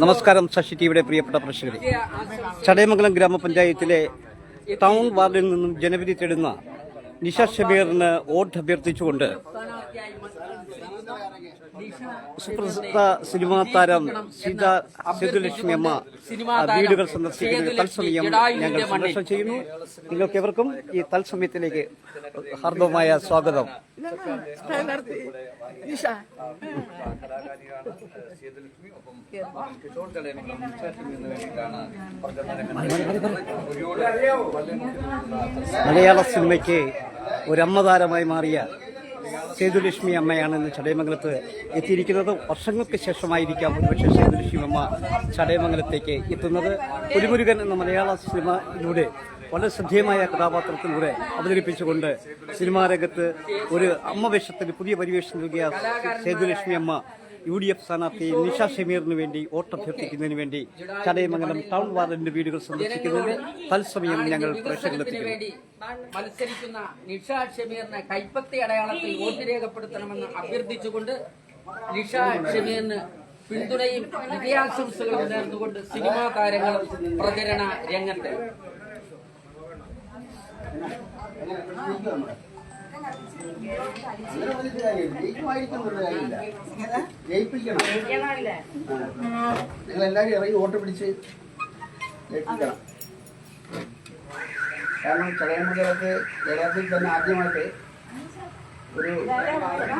നമസ്കാരം ശശി ടിവിയുടെ പ്രിയപ്പെട്ട പ്രേക്ഷകരെ. ചടയമംഗലം ഗ്രാമപഞ്ചായത്തിലെ ടൗൺ വാർഡിൽ നിന്നും ജനവിധി തേടുന്ന നിഷ ഷബീറിന് വോട്ട് അഭ്യർത്ഥിച്ചുകൊണ്ട് സുപ്രസിദ്ധ സിനിമാ താരം സീത സേതുലക്ഷ്മി അമ്മ വീടുകൾ സന്ദർശിക്കുന്ന തത്സമയം ഞങ്ങൾ സന്ദർശനം ചെയ്യുന്നു. നിങ്ങൾക്ക് എവർക്കും ഈ തത്സമയത്തിലേക്ക് ഹാർദവമായ സ്വാഗതം. മലയാള സിനിമയ്ക്ക് ഒരു അമ്മതാരമായി മാറിയ സേതുലക്ഷ്മി അമ്മയാണ് ഇന്ന് ചടയമംഗലത്ത് എത്തിയിരിക്കുന്നത് വർഷങ്ങൾക്ക് ശേഷമായിരിക്കാം ഒരുപക്ഷെ സേതുലക്ഷ്മി അമ്മ ചടയമംഗലത്തേക്ക് എത്തുന്നത്. പുലിമുരുകൻ എന്ന മലയാള സിനിമയിലൂടെ വളരെ ശ്രദ്ധേയമായ കഥാപാത്രത്തിലൂടെ അവതരിപ്പിച്ചുകൊണ്ട് സിനിമാരംഗത്ത് ഒരു അമ്മ വേഷത്തിന് പുതിയ പരിവേഷം നൽകിയ സേതുലക്ഷ്മി അമ്മ യു ഡി എഫ് സ്ഥാനാർത്ഥി നിഷ ഷമീറിന് വേണ്ടി വോട്ടഭ്യർത്ഥിക്കുന്നതിന് വേണ്ടി ചടയമംഗലം ടൗൺ വാർഡിന്റെ വീടുകൾ സന്ദർശിക്കുന്നതിന് തത്സമയം ഞങ്ങൾ പ്രേക്ഷകരിലെത്തിക്കുന്നു മത്സരിക്കുന്ന നിഷ ഷമീറിനെ കൈപ്പത്തി അടയാളത്തിൽ വോട്ട് രേഖപ്പെടുത്തണമെന്ന് അഭ്യർത്ഥിച്ചുകൊണ്ട് നിഷ ഷമീറിന് പിന്തുണയും വിജയാശംസകളും നേർന്നുകൊണ്ട് സിനിമാ താരങ്ങളും പ്രചരണ രംഗത്ത്. നിങ്ങൾ എല്ലാവരും ഇറങ്ങി വോട്ട് പിടിച്ച് ജയിപ്പിക്കണം കാരണം ചടയമംഗലത്ത് കേരളത്തിൽ തന്നെ ആദ്യമായിട്ട് ഒരു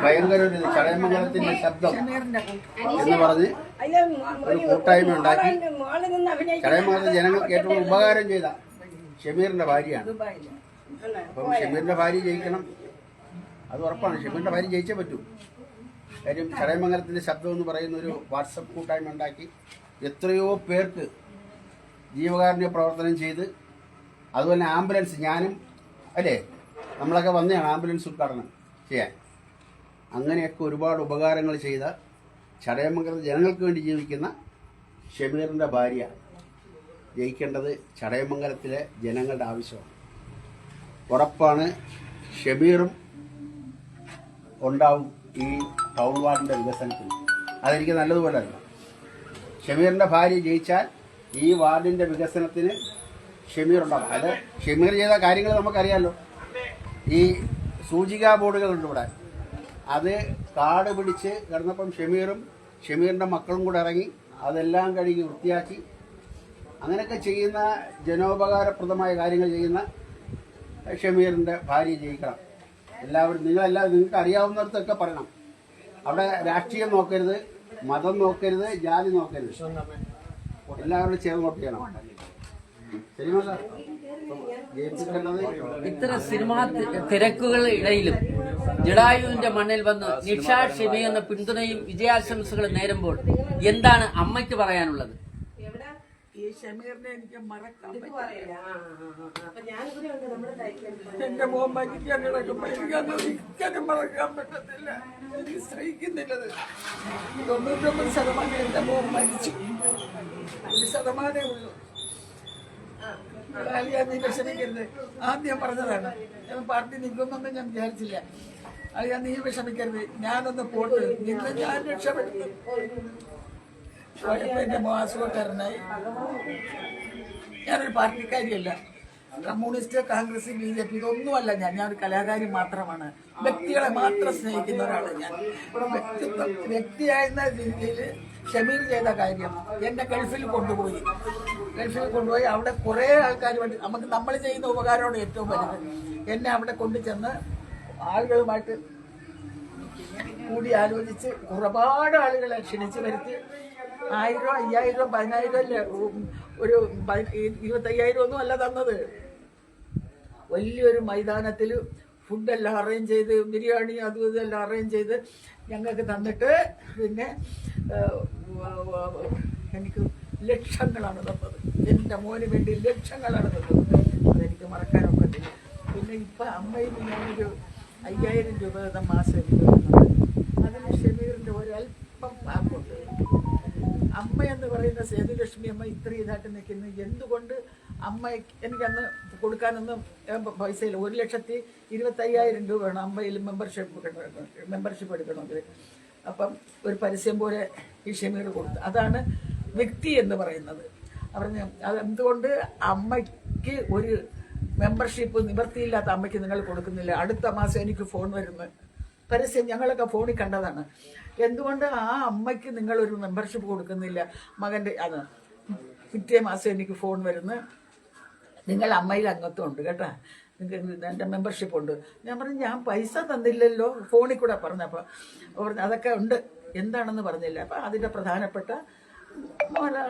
ഭയങ്കര ഒരു ചടയമംഗലത്തിന്റെ ശബ്ദം എന്ന് പറഞ്ഞ് ഒരു കൂട്ടായ്മ ഉണ്ടാക്കി ചടയമംഗലത്തെ ജനങ്ങൾക്ക് ഏറ്റവും ഉപകാരം ചെയ്ത ഷമീറിന്റെ ഭാര്യയാണ് അപ്പം ഷമീറിന്റെ ഭാര്യ ജയിക്കണം അത് ഉറപ്പാണ്. ശിവന്റെ ഭാര്യ ജയിച്ചേ പറ്റൂ. കാര്യം ചടയമംഗലത്തിന്റെ ശബ്ദം എന്ന് പറയുന്ന ഒരു വാട്സപ്പ് കൂട്ടായ്മ ഉണ്ടാക്കി എത്രയോ പേർക്ക് ജീവകാരുണ്യ പ്രവർത്തനം ചെയ്ത് അതുപോലെ ആംബുലൻസ് ഞാനും അല്ലേ? നമ്മളൊക്കെ വന്നതാണ് ആംബുലൻസ് ഉദ്ഘാടനം ചെയ്യാൻ. അങ്ങനെയൊക്കെ ഒരുപാട് ഉപകാരങ്ങൾ ചെയ്ത ചടയമംഗലത്തെ ജനങ്ങൾക്ക് വേണ്ടി ജീവിക്കുന്ന ഷമീറിന്റെ ഭാര്യ ജയിക്കേണ്ടത് ചടയമംഗലത്തിലെ ജനങ്ങളുടെ ആവശ്യമാണ്. ഉറപ്പാണ് ഷമീറും ഉണ്ടാവും ഈ ടൗൺ വാർഡിന്റെ വികസനത്തിൽ. അതെനിക്ക് നല്ലതുപോലെ അല്ല ഷമീറിന്റെ ഭാര്യ ജയിച്ചാൽ ഈ വാർഡിന്റെ വികസനത്തിന് ഷമീർ ഉണ്ടാവും. അത് ഷമീർ ചെയ്ത കാര്യങ്ങൾ നമുക്കറിയാമല്ലോ ഈ സൂചികാ ബോർഡുകളുണ്ട് ഇവിടെ. അത് കാട് പിടിച്ച് കിടന്നപ്പം ഷമീറും ഷമീറിന്റെ മക്കളും കൂടെ ഇറങ്ങി അതെല്ലാം കഴുകി വൃത്തിയാക്കി അങ്ങനെയൊക്കെ ചെയ്യുന്ന ജനോപകാരപ്രദമായ കാര്യങ്ങൾ ചെയ്യുന്ന ഷമീറിന്റെ ഭാര്യ ജയിക്കണം. എല്ലാവരും നിങ്ങൾ എല്ലാ നിങ്ങൾക്ക് അറിയാവുന്നിടത്തൊക്കെ പറയണം. അവിടെ രാഷ്ട്രീയം നോക്കരുത് മതം നോക്കരുത് ജാതി നോക്കരുത്. എല്ലാവരും ചേർന്ന് വോട്ട് ചെയ്യണം. ഇത്ര സിനിമാ തിരക്കുകൾ ഇടയിലും ജഡായുവിന്റെ മണ്ണിൽ വന്ന് നിഷ എന്ന പിന്തുണയും വിജയാശംസകളും നേരുമ്പോൾ എന്താണ് അമ്മയ്ക്ക് പറയാനുള്ളത്? ഷമീറിനെ എനിക്ക് മറക്കാൻ പറ്റില്ല. എന്റെ മോൻ മരിക്കാൻ കിടക്കുമ്പോ എനിക്കത് ഒരിക്കലും മറക്കാൻ പറ്റത്തില്ല. എനിക്ക് സ്നേഹിക്കുന്നില്ലത് തൊണ്ണൂറ്റൊമ്പത് ശതമാനം എന്റെ മോൻ മരിച്ചു. അഞ്ച് ശതമാനമേ ഉള്ളൂ. നീ വിഷമിക്കരുത് ആദ്യം പറഞ്ഞതാണ്. ഞാൻ പാർട്ടി നിൽക്കുമെന്നൊന്നും ഞാൻ വിചാരിച്ചില്ല. അലിയ നീ വിഷമിക്കരുത് ഞാനൊന്ന് പോട്ട്. നിന്ന് ഞാൻ രക്ഷപ്പെടുത്തു പോയപ്പോ എന്റെ മോ അസുഖക്കാരനായി ഞാനൊരു പാർട്ടിക്കാരിയല്ല communist Congress B J P ഇതൊന്നുമല്ല ഞാൻ. ഞാൻ ഒരു കലാകാരി മാത്രമാണ്. വ്യക്തികളെ മാത്രം സ്നേഹിക്കുന്ന ഒരാളാണ് ഞാൻ. വ്യക്തിത്വം വ്യക്തിയായിരുന്ന രീതിയിൽ ഷമീർ ചെയ്ത കാര്യം എന്നെ ഗൾഫിൽ കൊണ്ടുപോയി. ഗൾഫിൽ കൊണ്ടുപോയി. അവിടെ കുറേ ആൾക്കാർ വേണ്ടി നമുക്ക് നമ്മൾ ചെയ്യുന്ന ഉപകാരമാണ് ഏറ്റവും വലുത്. എന്നെ അവിടെ കൊണ്ടുചെന്ന് ആളുകളുമായിട്ട് കൂടി ആലോചിച്ച് ഒരുപാട് ആളുകളെ ക്ഷണിച്ചു വരുത്തി. ആയിരം അയ്യായിരം പതിനായിരം അല്ലേ? ഒരു ഇരുപത്തയ്യായിരം ഒന്നും അല്ല തന്നത്. വലിയൊരു മൈതാനത്തിൽ ഫുഡെല്ലാം അറേഞ്ച് ചെയ്ത് ബിരിയാണി അതും ഇതെല്ലാം അറേഞ്ച് ചെയ്ത് ഞങ്ങൾക്ക് തന്നിട്ട് പിന്നെ എനിക്ക് ലക്ഷങ്ങളാണ് തന്നത്. എന്റെ മോന് വേണ്ടി ലക്ഷങ്ങളാണ് തന്നത്. അതെനിക്ക് മറക്കാനൊക്കത്തില്ല പിന്നെ ഇപ്പം അമ്മയിൽ ഞാനൊരു അയ്യായിരം രൂപ മാസം അതിന് ഷമീറിന്റെ ഒരല്പം പാപ്പുണ്ട്. അമ്മ എന്ന് പറയുന്ന സേതുലക്ഷ്മി അമ്മ ഇത്ര ഇതായിട്ട് നിൽക്കുന്നു. എന്തുകൊണ്ട് അമ്മ എനിക്കന്ന് കൊടുക്കാനൊന്നും പൈസയില്ല. ഒരു ലക്ഷത്തി ഇരുപത്തയ്യായിരം രൂപ വേണം അമ്മയിൽ മെമ്പർഷിപ്പ് മെമ്പർഷിപ്പ് എടുക്കണമെങ്കിൽ. അപ്പം ഒരു പരസ്യം പോലെ ഈ ഷമീർ കൊടുത്തു. അതാണ് വ്യക്തി എന്ന് പറയുന്നത്. പറഞ്ഞ അതെന്തുകൊണ്ട് അമ്മയ്ക്ക് ഒരു മെമ്പർഷിപ്പ് നിവർത്തിയില്ലാത്ത അമ്മയ്ക്ക് നിങ്ങൾ കൊടുക്കുന്നില്ല? അടുത്ത മാസം എനിക്ക് ഫോൺ വരുന്നു. പരസ്യം ഞങ്ങളൊക്കെ ഫോണിൽ കണ്ടതാണ്. എന്തുകൊണ്ട് ആ അമ്മയ്ക്ക് നിങ്ങളൊരു മെമ്പർഷിപ്പ് കൊടുക്കുന്നില്ല? മകന്റെ അത് പിറ്റേ മാസം എനിക്ക് ഫോൺ വരുന്നു. നിങ്ങൾ അമ്മയിൽ അംഗത്വം ഉണ്ട് കേട്ടോ എന്റെ മെമ്പർഷിപ്പ് ഉണ്ട്. ഞാൻ പറഞ്ഞു ഞാൻ പൈസ തന്നില്ലല്ലോ. ഫോണിൽ കൂടെ പറഞ്ഞപ്പോൾ പറഞ്ഞു അതൊക്കെ ഉണ്ട്. എന്താണെന്ന് പറഞ്ഞില്ല. അപ്പം അതിന്റെ പ്രധാനപ്പെട്ട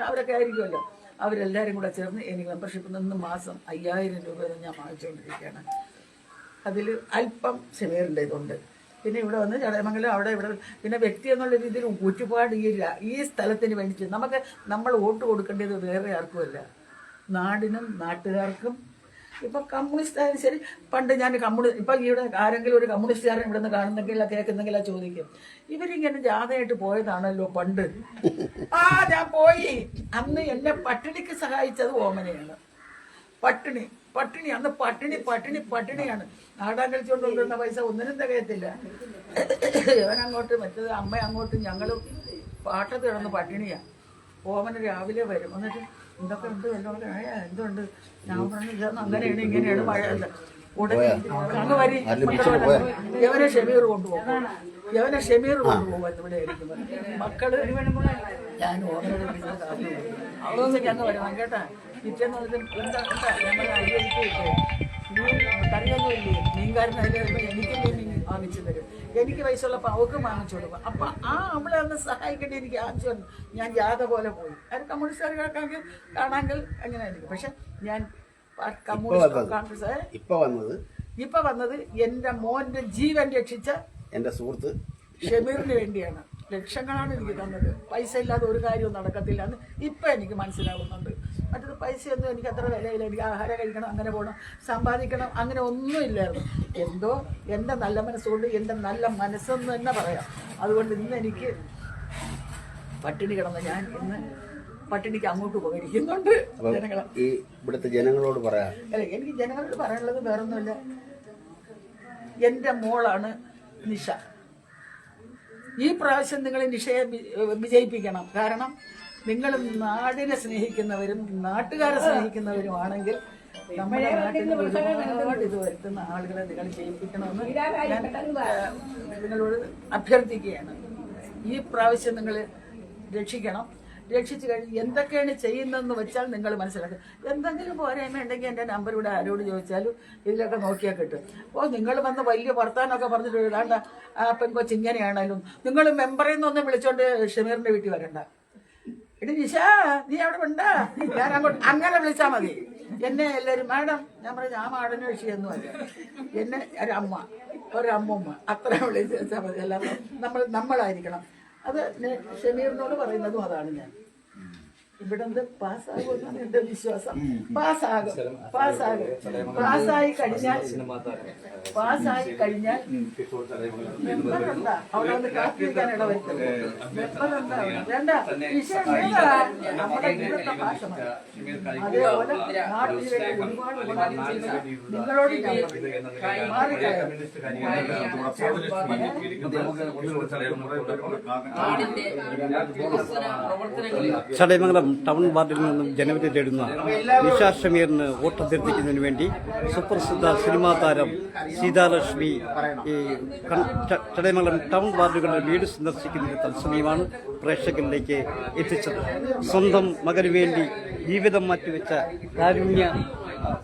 അവരൊക്കെ ആയിരിക്കുമല്ലോ. അവരെല്ലാവരും കൂടെ ചേർന്ന് എനിക്ക് മെമ്പർഷിപ്പ് നിന്ന് മാസം അയ്യായിരം രൂപ ഞാൻ വാങ്ങിച്ചുകൊണ്ടിരിക്കുകയാണ്. അതിൽ അല്പം ഷെമീറിന്റെ ഇതുണ്ട് പിന്നെ ഇവിടെ വന്ന് ചടയമംഗലം അവിടെ ഇവിടെ പിന്നെ വ്യക്തി എന്നുള്ള രീതിയിൽ ഒരുപാട് ഈ ഈ സ്ഥലത്തിന് വേണ്ടി നമുക്ക് നമ്മൾ വോട്ട് കൊടുക്കേണ്ടത് വേറെ ആർക്കുമല്ല നാടിനും നാട്ടുകാർക്കും. ഇപ്പൊ കമ്മ്യൂണിസ്റ്റ് ആയാലും ശരി പണ്ട് ഞാൻ കമ്മ്യൂണി ഇപ്പൊ ഇവിടെ ആരെങ്കിലും ഒരു കമ്മ്യൂണിസ്റ്റുകാരൻ ഇവിടെ നിന്ന് കാണുന്നെങ്കിലോ കേൾക്കുന്നെങ്കിലോ ചോദിക്കും ഇവരിങ്ങനെ ജാഥയായിട്ട് പോയതാണല്ലോ പണ്ട്. ആ ഞാൻ പോയി. അന്ന് എന്നെ പട്ടിണിക്ക് സഹായിച്ചത് ഓമനയാണ്. പട്ടിണി. പട്ടിണി അന്ന് പട്ടിണി പട്ടിണി പട്ടിണിയാണ്. നാടാൻ കളിച്ചുകൊണ്ട് കൊണ്ടുവന്ന പൈസ ഒന്നിനും തികയത്തില്ല. ഇവനങ്ങോട്ട് മറ്റേത് അമ്മ അങ്ങോട്ട് ഞങ്ങൾ പാട്ടത്ത് കിടന്ന് പട്ടിണിയാ. ഓമന് രാവിലെ വരും. എന്നിട്ട് എന്തൊക്കെ ഉണ്ട്? വല്ലതും എന്തുണ്ട്? ഞാൻ പറഞ്ഞു ഇതൊന്നും അങ്ങനെയാണ് ഇങ്ങനെയാണ് മഴ അല്ല ഉടനെ അങ്ങ് വരി. യവനെ ഷെമീർ കൊണ്ടുപോകും. യവനെ ഷെമീർ കൊണ്ടുപോകും ഇവിടെ ഇരിക്കുന്നത് മക്കൾ ഞാൻ ഓർമ്മ. അതൊന്നും ഞങ്ങൾ വരണം കേട്ടാ. പിറ്റേന്ന് വന്നിട്ട് എന്താ എന്താ? ഞങ്ങൾ അരി എടുത്ത് കിട്ടും മീൻ കറിയൊന്നും ഇല്ലേ മീൻകാരൻ അതിൽ വരുമ്പോൾ എനിക്ക് മീൻ വാങ്ങിച്ചു തരും. എനിക്ക് പൈസ ഉള്ളപ്പോൾ അവൾക്ക് വാങ്ങിച്ചു കൊടുക്കും. അപ്പൊ ആ അവളെ ഒന്ന് സഹായിക്കേണ്ടി എനിക്ക് ആവശ്യം ഞാൻ ജാഥ പോലെ പോയി. അത് കമ്മ്യൂണിസ്റ്റുകാർക്കാണെങ്കിൽ കാണാമെങ്കിൽ അങ്ങനെ ആയിരിക്കും. പക്ഷെ ഞാൻ കമ്മ്യൂണിസ്റ്റ് കോൺഗ്രസ് ഇപ്പൊ വന്നത് ഇപ്പൊ വന്നത് എന്റെ മോന്റെ ജീവൻ രക്ഷിച്ച എന്റെ സുഹൃത്ത് ഷമീറിന് വേണ്ടിയാണ്. ലക്ഷങ്ങളാണ് എനിക്ക് തന്നത്. പൈസ ഇല്ലാതെ ഒരു കാര്യവും നടക്കത്തില്ല എന്ന് ഇപ്പൊ എനിക്ക് മനസ്സിലാവുന്നുണ്ട്. മറ്റത് പൈസയൊന്നും എനിക്ക് അത്ര വിലയില്ല. എനിക്ക് ആഹാരം കഴിക്കണം അങ്ങനെ പോകണം സമ്പാദിക്കണം അങ്ങനെ ഒന്നും ഇല്ലായിരുന്നു എന്തോ എന്റെ നല്ല മനസ്സുകൊണ്ട് എന്റെ നല്ല മനസ്സെന്ന് തന്നെ പറയാം. അതുകൊണ്ട് ഇന്ന് എനിക്ക് പട്ടിണി കിടന്ന ഞാൻ ഇന്ന് പട്ടിണിക്ക് അങ്ങോട്ട് പോയിരിക്കുന്നുണ്ട്. ജനങ്ങളെ. ഈ ഇവിടുത്തെ ജനങ്ങളോട് പറയാം. അല്ല എനിക്ക് ജനങ്ങളോട് പറയാനുള്ളത് വേറൊന്നുമില്ല. എന്റെ മോളാണ് നിഷ. ഈ പ്രാവശ്യം നിങ്ങൾ നിഷയെ വിജയിപ്പിക്കണം. കാരണം നിങ്ങൾ നാടിനെ സ്നേഹിക്കുന്നവരും നാട്ടുകാരെ സ്നേഹിക്കുന്നവരും ആണെങ്കിൽ നമ്മുടെ നാട്ടിൽ ഒരുപാട് ഇത് വരുത്തുന്ന ആളുകളെ നിങ്ങൾ ജയിപ്പിക്കണമെന്ന് ഞാൻ നിങ്ങളോട് അഭ്യർത്ഥിക്കുകയാണ്. ഈ പ്രാവശ്യം നിങ്ങൾ രക്ഷിക്കണം. രക്ഷിച്ചു കഴിഞ്ഞ് എന്തൊക്കെയാണ് ചെയ്യുന്നതെന്ന് വെച്ചാൽ നിങ്ങൾ മനസ്സിലാക്കുക എന്തെങ്കിലും പോരായ്മ ഉണ്ടെങ്കിൽ എന്റെ നമ്പർ ഇവിടെ ആരോട് ചോദിച്ചാലും ഇതിലൊക്കെ നോക്കിയാൽ കിട്ടും. അപ്പോൾ നിങ്ങൾ വന്ന് വലിയ വർത്താനമൊക്കെ പറഞ്ഞിട്ട് ഏതാണ്ട് ആ പെൺകൊച്ച് ഇങ്ങനെയാണേലും. നിങ്ങൾ മെമ്പറിൽ നിന്നൊന്നും വിളിച്ചോണ്ട് ഷമീറിന്റെ വീട്ടിൽ വരണ്ട. എടി നിഷ നീ അവിടെ ഉണ്ടാ? ഞാൻ അങ്ങോട്ട് അങ്ങനെ വിളിച്ചാ മതി. എന്നെ എല്ലാരും മാഡം ഞാൻ പറഞ്ഞു ആ മാഡന് അല്ല. എന്നെ ഒരമ്മ ഒരമ്മമ്മ അത്ര വിളിച്ചാൽ മതി. അല്ലാതെ നമ്മൾ നമ്മളായിരിക്കണം. അത് ഷമീറിനോട് പറയുന്നതും അതാണ് ഞാൻ. ഇവിടെ പാസ്സാകുമെന്നാണ് എന്റെ വിശ്വാസം പാസ്സാകും പാസ്സാകും പാസ്സായി കഴിഞ്ഞാൽ പാസ്സായി കഴിഞ്ഞാൽ അവിടെ വന്ന് കാത്തിരിക്കാൻ ഇടവരുത്തും മെമ്പറുണ്ടാ അവിടെ? വേണ്ട വിഷയം വേണ്ട നമ്മുടെ ഇവിടുത്തെ ഭാഷ അതേപോലെ വേണ്ടി ഒരുപാട് ഗുണം ചെയ്യുന്ന നിങ്ങളോട് ഞാൻ. മാറിക്കളയാം ചടയമംഗലം ടൗൺ വാർഡിൽ നിന്നും ജനവിധി തേടുന്ന നിഷ ഷമീറിന് വോട്ട് അഭ്യർത്ഥിക്കുന്നതിന് വേണ്ടി സുപ്രസിദ്ധ സിനിമാ താരം സീതാലക്ഷ്മി ചടയമംഗലം ടൗൺ വാർഡുകളുടെ വീട് സന്ദർശിക്കുന്നതിന് തത്സമയമാണ് പ്രേക്ഷകരിലേക്ക് എത്തിച്ചത്. സ്വന്തം മകന് വേണ്ടി ജീവിതം മാറ്റിവെച്ച കാരുണ്യ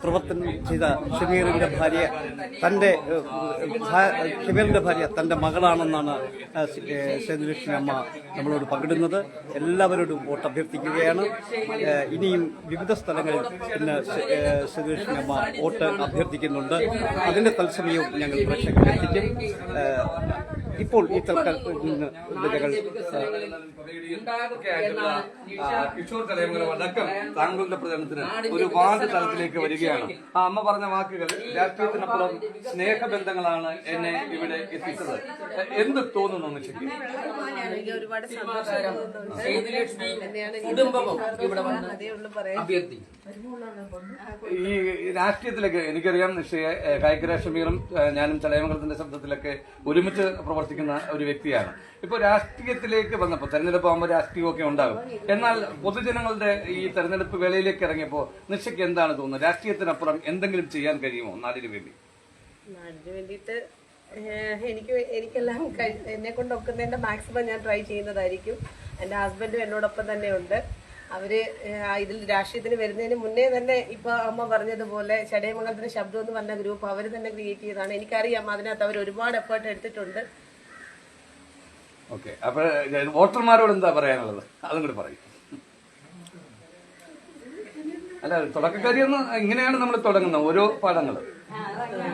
പ്രവർത്തനം ചെയ്ത ഷമീറിന്റെ ഭാര്യ തന്റെ ഷമീറിന്റെ ഭാര്യ തന്റെ മകളാണെന്നാണ് സേതുലക്ഷ്മി അമ്മ നമ്മളോട് പങ്കിടുന്നത്. എല്ലാവരോടും വോട്ട് അഭ്യർത്ഥിക്കുകയാണ്. ഇനിയും വിവിധ സ്ഥലങ്ങളിൽ ഇന്ന് സേതുലക്ഷ്മി അമ്മ വോട്ട് അഭ്യർത്ഥിക്കുന്നുണ്ട്. അതിന്റെ തത്സമയവും ഞങ്ങൾ ഏഹ്, ഇപ്പോൾ ഈ തൽക്കാൽ കിഷോർ അടക്കം താങ്കളുടെ പ്രചരണത്തിന് ഒരു വാർഡ് തലത്തിലേക്ക് വരികയാണ്. ആ അമ്മ പറഞ്ഞ വാക്കുകൾ രാഷ്ട്രീയത്തിനപ്പുറം സ്നേഹബന്ധങ്ങളാണ് എന്നെ ഇവിടെ എത്തിച്ചത്. എന്ത് തോന്നുന്നു ഒരുപാട്. കുടുംബവും ഇവിടെ അഭ്യർത്ഥി ഈ രാഷ്ട്രീയത്തിലൊക്കെ എനിക്കറിയാം നിശ്ചയ കായികര ഷമീറും ഞാനും ചലയമംഗലത്തിന്റെ ശബ്ദത്തിലൊക്കെ ഒരുമിച്ച് പ്രവർത്തിക്കുന്ന ഒരു വ്യക്തിയാണ്. ഇപ്പോൾ രാഷ്ട്രീയത്തിലേക്ക് വന്നപ്പോൾ തെരഞ്ഞെടുപ്പ് ചിലപ്പോൾ ആകുമ്പോൾ രാഷ്ട്രീയമൊക്കെ ഉണ്ടാകും. എന്നാൽ പൊതുജനങ്ങളുടെ ഈ തെരഞ്ഞെടുപ്പ് വേളയിലേക്ക് ഇറങ്ങിയപ്പോൾ നിഷയ്ക്ക് എന്താണ് തോന്നുന്നത്? രാഷ്ട്രീയത്തിനപ്പുറം എന്തെങ്കിലും ചെയ്യാൻ കഴിയുമോ നാടിന് വേണ്ടി? എനിക്ക് എനിക്കെല്ലാം എന്നെ കൊണ്ടൊക്കുന്നതിന്റെ മാക്സിമം ഞാൻ ട്രൈ ചെയ്യുന്നതായിരിക്കും. എന്റെ ഹസ്ബൻഡും എന്നോടൊപ്പം തന്നെ ഉണ്ട്. അവർ ഇതിൽ രാഷ്ട്രീയത്തിന് വരുന്നതിന് മുന്നേ തന്നെ ഇപ്പൊ അമ്മ പറഞ്ഞതുപോലെ ചടയമംഗലത്തിന് ശബ്ദം എന്ന് പറഞ്ഞ ഗ്രൂപ്പ് അവർ തന്നെ ക്രിയേറ്റ് ചെയ്തതാണ്. എനിക്കറിയാം അതിനകത്ത് അവർ ഒരുപാട് എഫേർട്ട് എടുത്തിട്ടുണ്ട്. ഓക്കെ. അപ്പൊ വോട്ടർമാരോട് എന്താ പറയാനുള്ളത്? അതും കൂടി പറയും. അല്ല തുടക്കക്കാരി തുടക്കക്കാരിയൊന്ന് ഇങ്ങനെയാണ് നമ്മൾ തുടങ്ങുന്നത് ഓരോ പാഠങ്ങൾ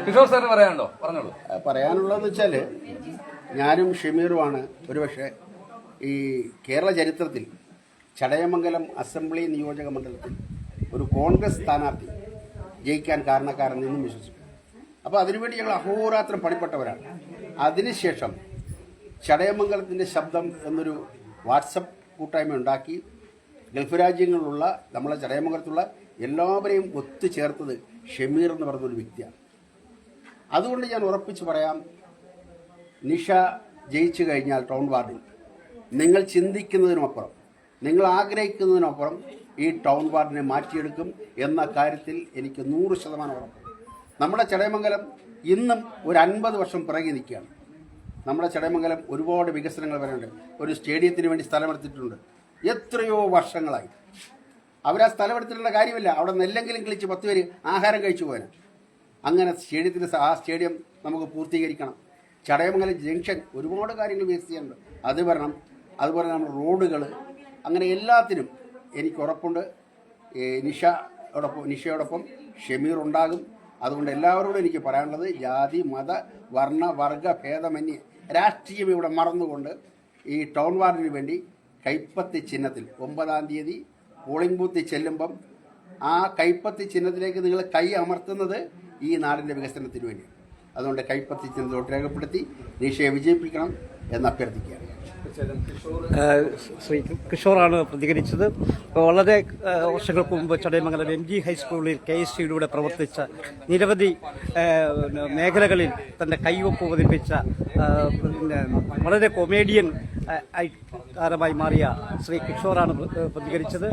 കിഷോർ സാറിന് പറയാനുണ്ടോ? പറഞ്ഞോളൂ. പറയാനുള്ളതെന്ന് വെച്ചാൽ ഞാനും ഷമീറുമാണ് ഒരുപക്ഷെ ഈ കേരള ചരിത്രത്തിൽ ചടയമംഗലം അസംബ്ലി നിയോജക മണ്ഡലത്തിൽ ഒരു കോൺഗ്രസ് സ്ഥാനാർത്ഥി ജയിക്കാൻ കാരണക്കാരൻ നിന്നും വിശ്വസിക്കും അപ്പോൾ അതിനുവേണ്ടി ഞങ്ങൾ അഹോരാത്രം പണിപ്പെട്ടവരാണ്. അതിനുശേഷം ചടയമംഗലത്തിന്റെ ശബ്ദം എന്നൊരു വാട്സപ്പ് കൂട്ടായ്മ ഉണ്ടാക്കി ഗൾഫ് രാജ്യങ്ങളിലുള്ള നമ്മളെ ചടയമംഗലത്തുള്ള എല്ലാവരെയും ഒത്തുചേർത്തത് ഷമീർ എന്ന് പറഞ്ഞൊരു വ്യക്തിയാണ്. അതുകൊണ്ട് ഞാൻ ഉറപ്പിച്ച് പറയാം നിഷ ജയിച്ചു കഴിഞ്ഞാൽ ടൗൺ വാർഡിൽ. നിങ്ങൾ ചിന്തിക്കുന്നതിനപ്പുറം നിങ്ങൾ ആഗ്രഹിക്കുന്നതിനപ്പുറം ഈ ടൗൺ വാർഡിനെ മാറ്റിയെടുക്കും എന്ന കാര്യത്തിൽ എനിക്ക് നൂറ് ശതമാനം ഉറപ്പ്. നമ്മുടെ ചടയമംഗലം ഇന്നും ഒരു അൻപത് വർഷം പിറകെ നിൽക്കുകയാണ്. നമ്മുടെ ചടയമംഗലം ഒരുപാട് വികസനങ്ങൾ വരാനുണ്ട്. ഒരു സ്റ്റേഡിയത്തിന് വേണ്ടി സ്ഥലമെടുത്തിട്ടുണ്ട് എത്രയോ വർഷങ്ങളായി. അവരാ സ്ഥലമെടുത്തിട്ടുള്ള കാര്യമില്ല. അവിടെ നെല്ലെങ്കിലും കിളിച്ച് പത്ത് പേര് ആഹാരം കഴിച്ചു പോകാൻ അങ്ങനെ സ്റ്റേഡിയത്തിന്റെ ആ സ്റ്റേഡിയം നമുക്ക് പൂർത്തീകരിക്കണം. ചടയമംഗലം ജംഗ്ഷൻ ഒരുപാട് കാര്യങ്ങൾ വികസിക്കുന്നുണ്ട് അത് വരണം. അതുപോലെ നമ്മുടെ റോഡുകൾ അങ്ങനെ എല്ലാത്തിനും എനിക്ക് ഉറപ്പുണ്ട്. നിഷയോടൊപ്പം നിഷയോടൊപ്പം ഷമീർ ഉണ്ടാകും. അതുകൊണ്ട് എല്ലാവരോടും എനിക്ക് പറയാനുള്ളത് ജാതി മത വർണ വർഗ ഭേദമന്യേ രാഷ്ട്രീയം ഇവിടെ മറന്നുകൊണ്ട് ഈ ടൗൺ വാർഡിന് വേണ്ടി കൈപ്പത്തി ചിഹ്നത്തിൽ ഒമ്പതാം തീയതി പോളിംഗ് ബൂത്തിൽ ചെല്ലുമ്പം ആ കൈപ്പത്തി ചിഹ്നത്തിലേക്ക് നിങ്ങൾ കൈ അമർത്തുന്നത് ഈ നാടിന്റെ വികസനത്തിന് വേണ്ടിയാണ്. അതുകൊണ്ട് കൈപ്പത്തി ചിഹ്നത്തോട്ട് രേഖപ്പെടുത്തി നിഷയെ വിജയിപ്പിക്കണം. എന്ന് അഭ്യർത്ഥിക്കുകയാണ്. ശ്രീ കിഷോറാണ് പ്രതികരിച്ചത്. വളരെ വർഷങ്ങൾക്ക് മുമ്പ് ചടയമംഗലം എം ജി ഹൈസ്കൂളിൽ കെ എസ് സിയിലൂടെ പ്രവർത്തിച്ച നിരവധി മേഖലകളിൽ തന്റെ കൈവപ്പ് പതിപ്പിച്ച പിന്നെ വളരെ കൊമേഡിയൻ താരമായി മാറിയ ശ്രീ കിഷോറാണ് പ്ര- പ്രതികരിച്ചത്.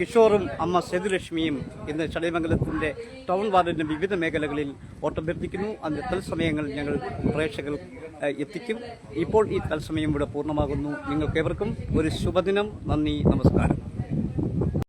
കിഷോറും അമ്മ സേതുലക്ഷ്മിയും ഇന്ന് ചടയമംഗലത്തിന്റെ ടൗൺ വാർഡിന്റെ വിവിധ മേഖലകളിൽ വോട്ടഭ്യർത്ഥിക്കുന്നു. അതിന്റെ തത്സമയങ്ങൾ ഞങ്ങൾ പ്രേക്ഷകർ എത്തിക്കും. ഇപ്പോൾ ഈ തത്സമയം ഇവിടെ പൂർണമാകുന്നു. നിങ്ങൾക്കേവർക്കും ഒരു ശുഭദിനം. നന്ദി നമസ്കാരം.